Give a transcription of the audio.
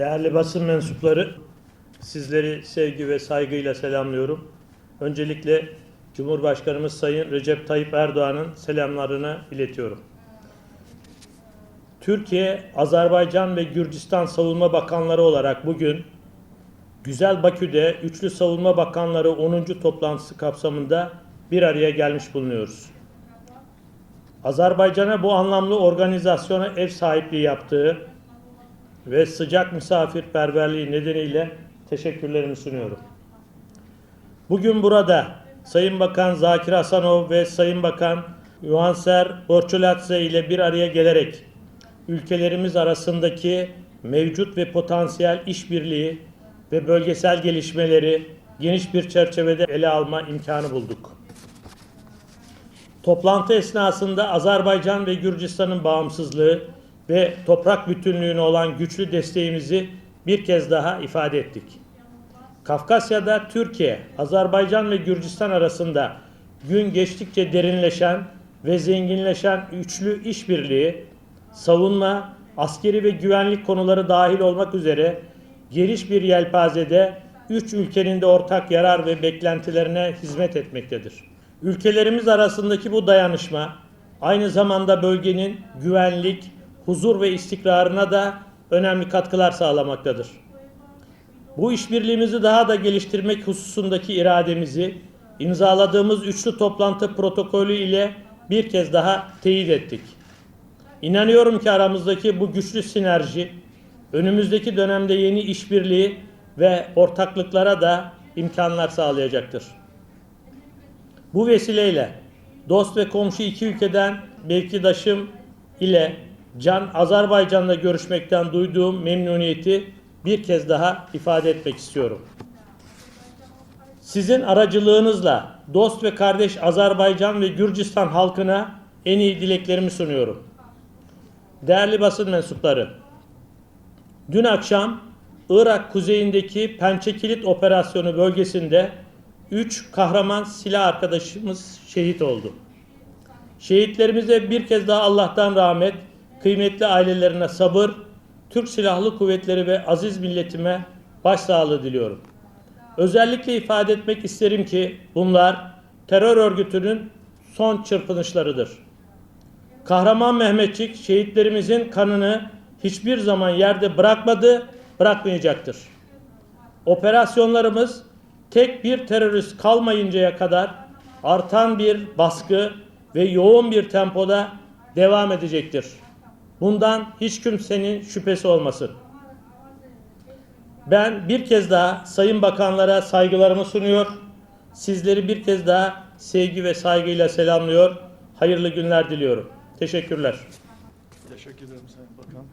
Değerli basın mensupları, sizleri sevgi ve saygıyla selamlıyorum. Öncelikle Cumhurbaşkanımız Sayın Recep Tayyip Erdoğan'ın selamlarını iletiyorum. Türkiye, Azerbaycan ve Gürcistan Savunma Bakanları olarak bugün Güzel Bakü'de Üçlü Savunma Bakanları 10. toplantısı kapsamında bir araya gelmiş bulunuyoruz. Azerbaycan'a bu anlamlı organizasyona ev sahipliği yaptığı ve sıcak misafirperverliği nedeniyle teşekkürlerimi sunuyorum. Bugün burada Sayın Bakan Zakir Hasanov ve Sayın Bakan Yuhanser Borçolatse ile bir araya gelerek ülkelerimiz arasındaki mevcut ve potansiyel işbirliği ve bölgesel gelişmeleri geniş bir çerçevede ele alma imkanı bulduk. Toplantı esnasında Azerbaycan ve Gürcistan'ın bağımsızlığı ve toprak bütünlüğüne olan güçlü desteğimizi bir kez daha ifade ettik. Kafkasya'da Türkiye, Azerbaycan ve Gürcistan arasında gün geçtikçe derinleşen ve zenginleşen üçlü işbirliği, savunma, askeri ve güvenlik konuları dahil olmak üzere geniş bir yelpazede üç ülkenin de ortak yarar ve beklentilerine hizmet etmektedir. Ülkelerimiz arasındaki bu dayanışma aynı zamanda bölgenin güvenlik, huzur ve istikrarına da önemli katkılar sağlamaktadır. Bu işbirliğimizi daha da geliştirmek hususundaki irademizi imzaladığımız üçlü toplantı protokolü ile bir kez daha teyit ettik. İnanıyorum ki aramızdaki bu güçlü sinerji önümüzdeki dönemde yeni işbirliği ve ortaklıklara da imkanlar sağlayacaktır. Bu vesileyle dost ve komşu iki ülkeden mevkidaşım ile Can Azerbaycan'la görüşmekten duyduğum memnuniyeti bir kez daha ifade etmek istiyorum. Sizin aracılığınızla dost ve kardeş Azerbaycan ve Gürcistan halkına en iyi dileklerimi sunuyorum. Değerli basın mensupları, dün akşam Irak kuzeyindeki Pençekilit operasyonu bölgesinde 3 kahraman silah arkadaşımız şehit oldu. Şehitlerimize bir kez daha Allah'tan rahmet, kıymetli ailelerine sabır, Türk Silahlı Kuvvetleri ve aziz milletime başsağlığı diliyorum. Özellikle ifade etmek isterim ki bunlar terör örgütünün son çırpınışlarıdır. Kahraman Mehmetçik şehitlerimizin kanını hiçbir zaman yerde bırakmadı, bırakmayacaktır. Operasyonlarımız tek bir terörist kalmayıncaya kadar artan bir baskı ve yoğun bir tempoda devam edecektir. Bundan hiç kimsenin şüphesi olmasın. Ben bir kez daha Sayın Bakanlara saygılarımı sunuyor. Sizleri bir kez daha sevgi ve saygıyla selamlıyor. Hayırlı günler diliyorum. Teşekkürler. Teşekkür ederim Sayın Bakan.